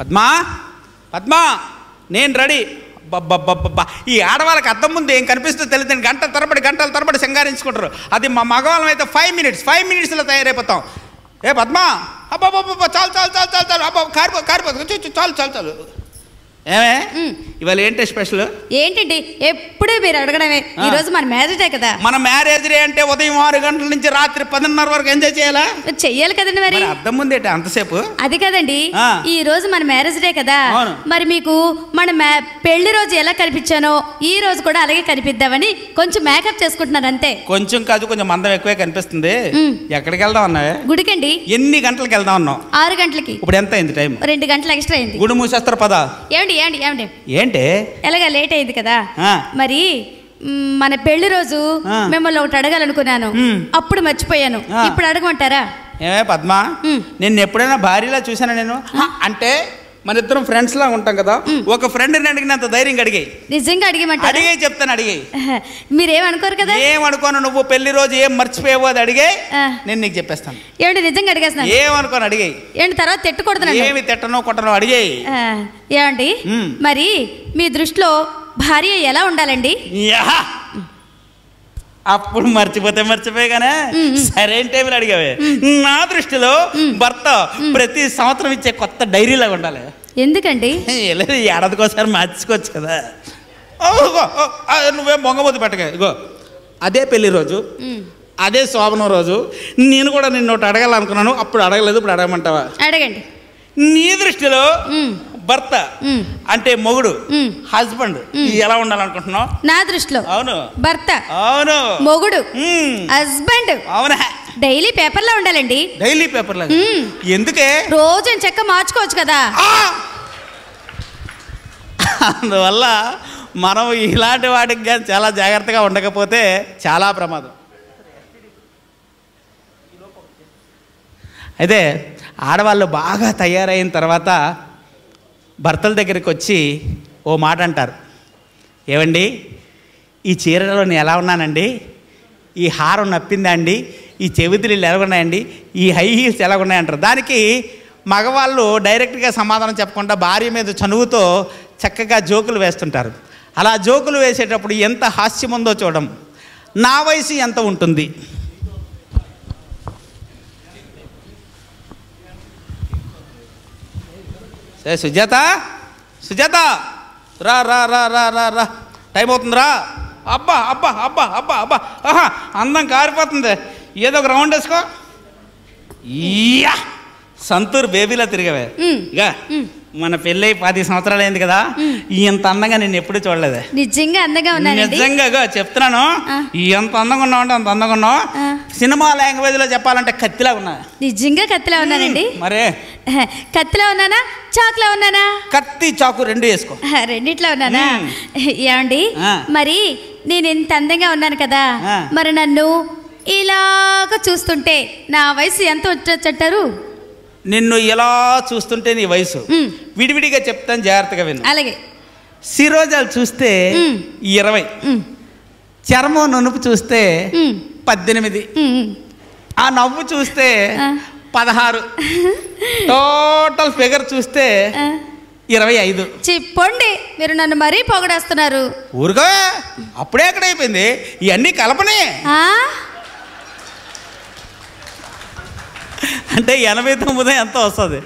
పద్మా? పద్మా నేను రెడీ. బబ్బబ్బబ్బబ్బా ఈ ఆడవాళ్ళకి అద్దం ముందు ఏం కనిపిస్తుందో తెలియదు. గంట తరబడి గంటల తరబడి సింగారించుకుంటారు అది మా మగవాళ్ళం అయితే ఫైవ్ మినిట్స్ ఫైవ్ మినిట్స్లో తయారైపోతాం. ఏ పద్మా? అబ్బాబ్బా చాలు చాలు చాలు చాలు చాలు. అబ్బా కారిపో కారిపో. చూ, చూ, చాలు చాలు చాలు. ఏమే. ఇవాళ ఏంటి స్పెషల్? ఏంటండి? ఎప్పుడూ మీరు అడగడమే. ఈ రోజు మన మ్యారేజ్ డే కదా. మన మ్యారేజ్ డే అంటే ఉదయం ఆరు గంటల నుంచి రాత్రి పదిన్నర వరకు ఎంజాయ్ చేయాలా? చెయ్యాలి కదండి మరి. అద్దం ముందేట అంతసేపు? అది కదండి. ఈ రోజు మన మ్యారేజ్ డే కదా. మరి మీకు మన పెళ్ళి రోజు ఎలా కనిపించానో ఈ రోజు కూడా అలాగే కనిపిద్దామని కొంచెం మేకప్ చేసుకుంటున్నారు అంతే. కొంచెం కాదు కొంచెం మందం ఎక్కువే కనిపిస్తుంది. ఎక్కడికి వెళ్దాం అన్నావే? గుడికండి. ఎన్ని గంటలకు వెళ్దాం అన్నావు? ఆరు గంటలకి. ఇప్పుడు ఎంత అయింది టైం రెండు గంటలు ఎక్స్ట్రా అయింది. గుడి మూసేస్తారు పద? ఏమండి? ఏమండి ఏమండి ఏంటి ఎలాగా లేట్ అయింది కదా. మరి మన పెళ్ళి రోజు. మిమ్మల్ని ఒకటి అడగాలనుకున్నాను. అప్పుడు మర్చిపోయాను. ఇప్పుడు అడగమంటారా ఏమే పద్మ మ్. నిన్ను ఎప్పుడైనా భార్యలా చూసానా నేను అంటే మన ఇద్దరం ఫ్రెండ్స్ లా ఉంటాం కదా. ఒక ఫ్రెండ్ని అడిగినంత ధైర్యంగా అడిగాయి నిజంగా అడిగమంటారా అడిగే చెప్తాను అడిగాయి. మీరేమనుకోరు కదా? ఏమనుకోను నువ్వు పెళ్ళి రోజు ఏం మర్చిపోయావో అది అడిగే. నేను నీకు చెప్పేస్తాను. ఏమండి నిజంగా అడిగేస్తున్నాను? ఏమనుకోను అడిగాయి. ఏమండి తర్వాత తిట్టకూడదు ఏమి తిట్టనో కొట్టనో అడిగాయి. ఏమండి. మరి మీ దృష్టిలో భార్య ఎలా ఉండాలండి! అప్పుడు మర్చిపోతే మర్చిపోయగానే సరైన టైంలో అడిగావే. నా దృష్టిలో భర్త ప్రతి సంవత్సరం ఇచ్చే కొత్త డైరీలాగా ఉండాలి. ఎందుకండి? లేదు ఏడాదికోసారి మార్చుకోవచ్చు కదా. నువ్వేం బొంగబోతు పెట్టగా ఇగో అదే పెళ్ళి రోజు. అదే శోభనం రోజు నేను కూడా నిన్ను ఒకటి అడగాలనుకున్నాను అప్పుడు అడగలేదు ఇప్పుడు అడగమంటావా? అడగండి. నీ దృష్టిలో. భర్త. అంటే మొగుడు. హస్బెండ్ ఎలా ఉండాలనుకుంటున్నావు? నా దృష్టిలో అవును. భర్త అవును. మొగుడు. హస్బెండ్. అవునా? డైలీ పేపర్లో ఉండాలండి. Daily paper hmm. ఎందుకే? రోజు చెక్క మార్చుకోవచ్చు కదా! అందువల్ల మనం ఇలాంటి వాటికి కానీ చాలా జాగ్రత్తగా ఉండకపోతే చాలా ప్రమాదం. అయితే ఆడవాళ్ళు బాగా తయారైన తర్వాత భర్తల దగ్గరికి వచ్చి ఓ మాట అంటారు. ఏవండి? ఈ చీరలో నేను ఎలా ఉన్నానండి? ఈ హారం నప్పిందా అండి? ఈ చెవితులు ఎలా ఉన్నాయండి ఈ హై హీల్స్ ఎలా ఉన్నాయంటారు దానికి మగవాళ్ళు డైరెక్ట్గా సమాధానం చెప్పకుండా భార్య మీద చనువుతో చక్కగా జోకులు వేస్తుంటారు. అలా జోకులు వేసేటప్పుడు ఎంత హాస్యం ఉందో చూడం. నా వయసు ఎంత ఉంటుంది? సరే సుజాత? సుజాత? రా రా రా రా రా రా. టైం అవుతుంది రా. అబ్బా అబ్బా అబ్బా అబ్బా అబ్బా. ఆహా అందం కారిపోతుంది. ఏదో ఒక రౌండ్ వేసుకో. ఇయ్యా సంతూర్ బేబీలా తిరిగవే. ఇక మన పెళ్ళై పది సంవత్సరాలు అయింది కదా ఇంత అందంగా నేను ఎప్పుడు చూడలేదే. నిజంగా అందంగా ఉన్నానండి. నిజంగా ఇగో చెప్తున్నాను. ఎంత అందంగా ఉన్నావు అంటే అంత అందంగా ఉన్నావు. సినిమా లాంగ్వేజ్లో చెప్పాలంటే కత్తిలా ఉన్నా. నిజంగా కత్తిలా ఉన్నానండి. మరే. కత్తిలా ఉన్నానా చాకులా ఉన్నానా? కత్తి చాకు రెండు వేసుకో. రెండిట్లో ఉన్నానా. ఏమండి. మరి నేను ఇంత అందంగా ఉన్నాను కదా. మరి నన్ను ఇలాగ చూస్తుంటే నా వయసు ఎంత వచ్చొచ్చంటారు నిన్ను ఇలా చూస్తుంటే నీ వయసు. విడివిడిగా చెప్తాను జాగ్రత్తగా విను. అలాగే. శిరోజాలు చూస్తే. ఇరవై. చర్మం నునుపు చూస్తే పద్దెనిమిది. ఆ నవ్వు చూస్తే. పదహారు. టోటల్ ఫిగర్ చూస్తే ఇరవై ఐదు. చెప్పండి మీరు నన్ను మరీ పొగడేస్తున్నారు. ఊరుగా అప్పుడే ఎక్కడైపోయింది? ఇవన్నీ కలపనే. అంటే ఎనభై తొమ్మిది ఎంత వస్తుంది.